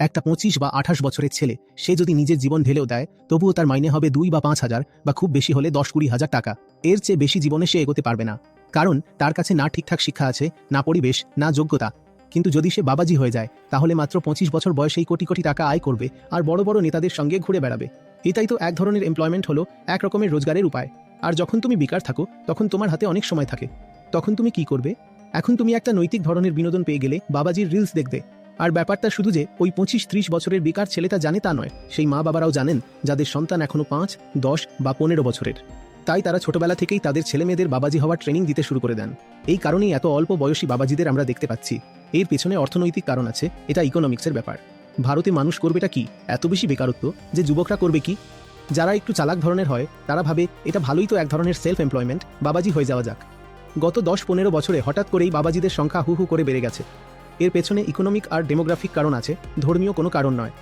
একটা পঁচিশ বা আঠাশ বছরের ছেলে, সে যদি নিজের জীবন ঢেলেও দেয়, তবুও তার মাইনে হবে দুই বা পাঁচ হাজার বা খুব বেশি হলে দশ কুড়ি হাজার টাকা। এর চেয়ে বেশি জীবনে সে এগোতে পারবে না। কারণ তার কাছে না ঠিকঠাক শিক্ষা আছে, না পরিবেশ, না যোগ্যতা। কিন্তু যদি সে বাবাজি হয়ে যায়, তাহলে মাত্র পঁচিশ বছর বয়সেই কোটি কোটি টাকা আয় করবে আর বড় বড় নেতাদের সঙ্গে ঘুরে বেড়াবে। এটাই তো এক ধরনের এমপ্লয়মেন্ট হলো এক রকমের রোজগারের উপায়। আর যখন তুমি বেকার থাকো, তখন তোমার হাতে অনেক সময় থাকে। তখন তুমি কি করবে? এখন তুমি একটা নৈতিক ধরনের বিনোদন পেয়ে গেলে বাবাজির রিলস দেখবে। আর ব্যাপারটা শুধু যে ওই পঁচিশ ত্রিশ বছরের বেকার ছেলেটা জানে তা নয়। সেই মা বাবারাও জানেন, যাদের সন্তান এখনও পাঁচ, দশ বা পনেরো বছরের। তাই তারা ছোটবেলা থেকেই তাদের ছেলে মেয়েদের বাবাজি হওয়ার ট্রেনিং দিতে শুরু করে দেন। এই কারণেই এত অল্প বয়সী বাবাজিদের আমরা দেখতে পাচ্ছি। এর পেছনে অর্থনৈতিক কারণ আছে, এটা ইকোনমিক্সের ব্যাপার। ভারতে মানুষ করবেটা কি? এত বেশি বেকারত্ব যে যুবকরা করবে কি? যারা একটু চালাক ধরনের হয়, তারা ভাবে এটা ভালোই তো এক ধরনের সেলফ এমপ্লয়মেন্ট বাবাজি হয়ে যাওয়া যাক। গত দশ পনেরো বছরে হঠাৎ করেই বাবাজিদের সংখ্যা হু হু করে বেড়ে গেছে। এর পেছনে ইকোনমিক আর ডেমোগ্রাফিক কারণ আছে ধর্মীয় কোনো কারণ নয়।